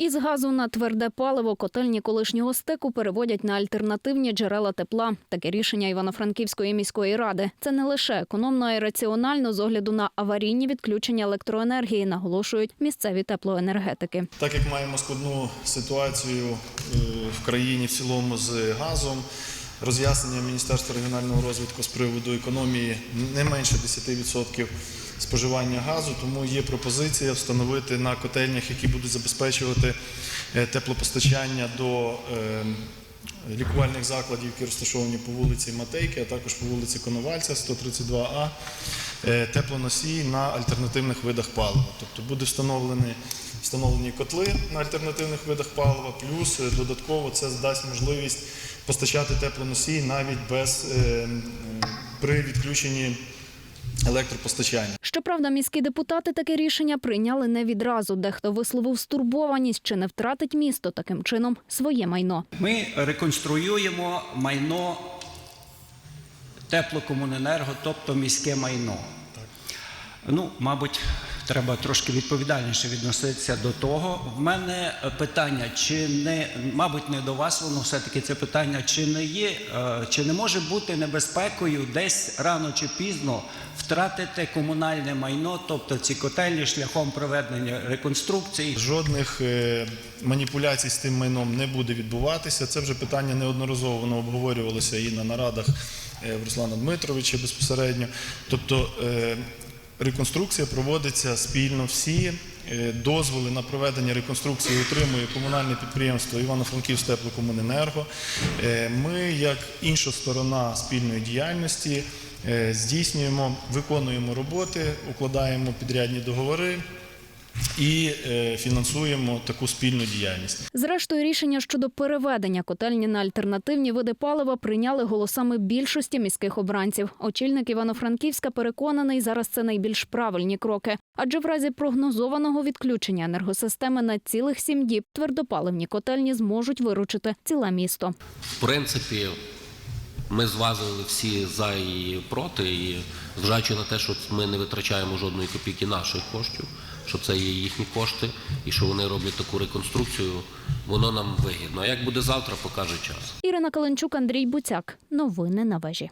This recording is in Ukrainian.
Із газу на тверде паливо котельні колишнього стеку переводять на альтернативні джерела тепла. Таке рішення Івано-Франківської міської ради. Це не лише економно і раціонально з огляду на аварійні відключення електроенергії, наголошують місцеві теплоенергетики. Так як маємо складну ситуацію е, в країні в цілому з газом, роз'яснення Міністерства регіонального розвитку з приводу економії не менше 10% споживання газу, тому є пропозиція встановити на котельнях, які будуть забезпечувати е, теплопостачання до е, лікувальних закладів, які розташовані по вулиці Матейки, а також по вулиці Коновальця, 132А, е, теплоносії на альтернативних видах палива. Тобто буде встановлений, встановлені котли на альтернативних видах палива, плюс додатково це дасть можливість постачати теплоносії навіть без, при відключенні електропостачання. Щоправда, міські депутати таке рішення прийняли не відразу. Дехто висловив стурбованість, чи не втратить місто таким чином своє майно. Ми реконструюємо майно теплокомуненерго, тобто міське майно. Ну, мабуть, треба трошки відповідальніше відноситися до того. В мене питання, чи не, мабуть, не до вас воно все-таки це питання, чи не є, е, чи не може бути небезпекою десь рано чи пізно втратити комунальне майно, тобто ці котельні шляхом проведення реконструкції. Жодних е, маніпуляцій з тим майном не буде відбуватися. Це вже питання неодноразово воно обговорювалося і на нарадах е, в Руслана Дмитровича безпосередньо. Тобто е, реконструкція проводиться спільно. Всі е, дозволи на проведення реконструкції отримує комунальне підприємство Івано-Франківськ теплокомуненерго. Е, Ми, як інша сторона спільної діяльності, е, здійснюємо, виконуємо роботи, укладаємо підрядні договори і е, фінансуємо таку спільну діяльність. Зрештою, рішення щодо переведення котельні на альтернативні види палива прийняли голосами більшості міських обранців. Очільник Івано-Франківська переконаний, зараз це найбільш правильні кроки. Адже в разі прогнозованого відключення енергосистеми на цілих сім діб твердопаливні котельні зможуть виручити ціле місто. В принципі, ми зважили всі за і проти, і зважаючи на те, що ми не витрачаємо жодної копійки наших коштів, що це є їхні кошти, і що вони роблять таку реконструкцію, воно нам вигідно. А як буде завтра, покаже час. Ірина Каленчук, Андрій Буцяк. Новини на вежі.